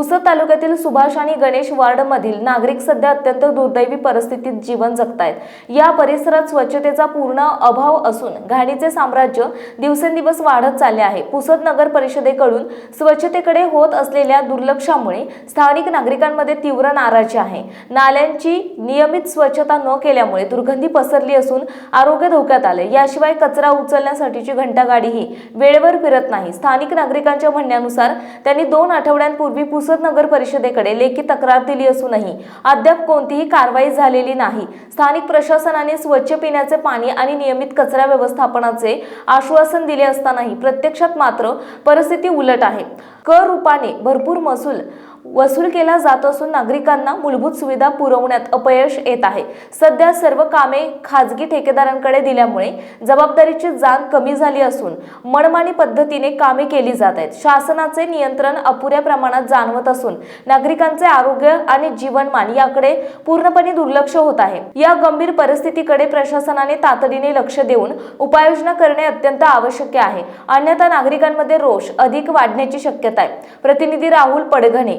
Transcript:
पुसद तालुक्यातील सुभाष आणि गणेश वार्डमधील नागरिक सध्या अत्यंत दुर्दैवी परिस्थितीत जीवन जगतायत. या परिसरात स्वच्छतेचा पूर्ण अभाव असून घाणीचे साम्राज्य दिवसेंदिवस वाढत चालले आहे. पुसद नगर परिषदेकडून स्वच्छतेकडे होत असलेल्या दुर्लक्षामुळे स्थानिक नागरिकांमध्ये तीव्र नाराजी आहे. नाल्यांची नियमित स्वच्छता न केल्यामुळे दुर्गंधी पसरली असून आरोग्य धोक्यात आले याशिवाय कचरा उचलण्यासाठीची घंटागाडीही वेळेवर फिरत नाही. स्थानिक नागरिकांच्या म्हणण्यानुसार त्यांनी दोन आठवड्यांपूर्वी पुसद नगर परिषदेकडे लेखी तक्रार दिली असूनही अद्याप कोणतीही कारवाई झालेली नाही. स्थानिक प्रशासनाने स्वच्छ पिण्याचे पाणी आणि नियमित कचरा व्यवस्थापनाचे आश्वासन दिले असतानाही प्रत्यक्षात मात्र परिस्थिती उलट आहे. कर रूपाने भरपूर महसूल वसूल केला जात असून नागरिकांना मूलभूत सुविधा पुरवण्यात अपयश येत आहे. सध्या सर्व कामे खाजगी ठेकेदारांकडे दिल्यामुळे जबाबदारीची जाण कमी झाली असून मनमानी पद्धतीने कामे केली जात आहेत. शासनाचे नियंत्रण अपुऱ्या प्रमाणात जाणवत असून नागरिकांचे आरोग्य आणि जीवनमान याकडे पूर्णपणे दुर्लक्ष होत आहे. या गंभीर परिस्थितीकडे प्रशासनाने तातडीने लक्ष देऊन उपाययोजना करणे अत्यंत आवश्यक आहे. अन्यथा नागरिकांमध्ये रोष अधिक वाढण्याची शक्यता आहे प्रतिनिधी राहुल पडघणे